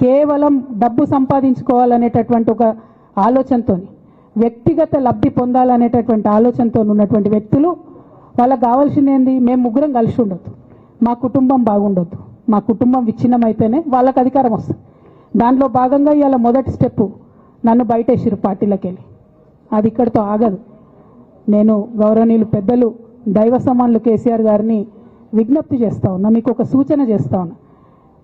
కేవలం డబ్బు సంపాదించుకోవాలనేటటువంటి ఒక ఆలోచనతో వ్యక్తిగత లబ్ధి పొందాలనేటటువంటి ఆలోచనతో ఉన్నటువంటి వ్యక్తులు వాళ్ళకి కావాల్సింది ఏంది? మేము ముగ్గురం కలిసి ఉండొద్దు. మా కుటుంబం బాగుండొద్దు. మా కుటుంబం విచ్ఛిన్నమైతేనే వాళ్ళకి అధికారం వస్తుంది. దాంట్లో భాగంగా ఇవాళ మొదటి స్టెప్ నన్ను బయటేసిరు పార్టీలకు వెళ్ళి అది ఇక్కడితో ఆగదు. నేను గౌరవనీయులు పెద్దలు దైవ సమానులు కేసీఆర్ గారిని విజ్ఞప్తి చేస్తా ఉన్నా మీకు ఒక సూచన చేస్తా ఉన్నా.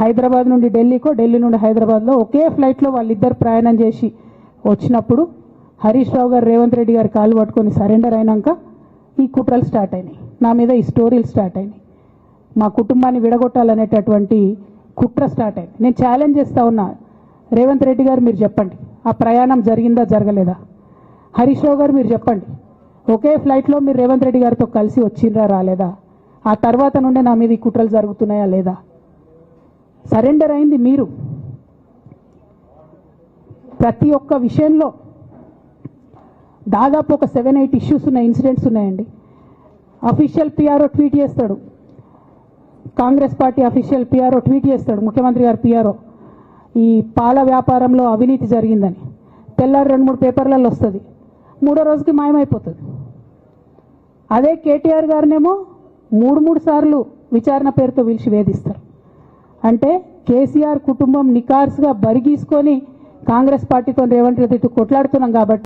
హైదరాబాద్ నుండి ఢిల్లీకో ఢిల్లీ నుండి హైదరాబాద్లో ఒకే ఫ్లైట్లో వాళ్ళిద్దరు ప్రయాణం చేసి వచ్చినప్పుడు హరీష్ రావు గారు రేవంత్ రెడ్డి గారు కాలు పట్టుకొని సరెండర్ అయినాక ఈ కుట్రలు స్టార్ట్ అయినాయి. నా మీద ఈ స్టోరీలు స్టార్ట్ అయినాయి. మా కుటుంబాన్ని విడగొట్టాలనేటటువంటి కుట్ర స్టార్ట్ అయింది. నేను ఛాలెంజ్ చేస్తూ ఉన్నా. రేవంత్ రెడ్డి గారు మీరు చెప్పండి. ఆ ప్రయాణం జరిగిందా జరగలేదా? హరీష్ రావు గారు మీరు చెప్పండి. ఒకే ఫ్లైట్లో మీరు రేవంత్ రెడ్డి గారితో కలిసి వచ్చిండ్రా రాలేదా? ఆ తర్వాత నుండే నా మీద ఈ కుట్రలు జరుగుతున్నాయా లేదా? సరెండర్ అయింది మీరు. ప్రతి ఒక్క విషయంలో దాదాపు ఒక సెవెన్ ఎయిట్ ఇష్యూస్ ఉన్న ఇన్సిడెంట్స్ ఉన్నాయండి. అఫీషియల్ పిఆర్ఓ ట్వీట్ చేస్తాడు. Congress party official PRO tweet చేస్తాడు ముఖ్యమంత్రి గారు పిఆర్ఓ. ఈ పాల వ్యాపారంలో అవినీతి జరిగిందని. తెల్లారి రెండు మూడు పేపర్లలో వస్తుంది. మూడో రోజుకి మాయమైపోతుంది. అదే కేటీఆర్ గారినేమో మూడు మూడు సార్లు విచారణ పేరుతో పిలిచి వేధిస్తారు అంటే కేసీఆర్ కుటుంబం నికార్స్గా బరిగీసుకొని కాంగ్రెస్ పార్టీతో రేవంత్ రెడ్డి కొట్లాడుతున్నాం కాబట్టి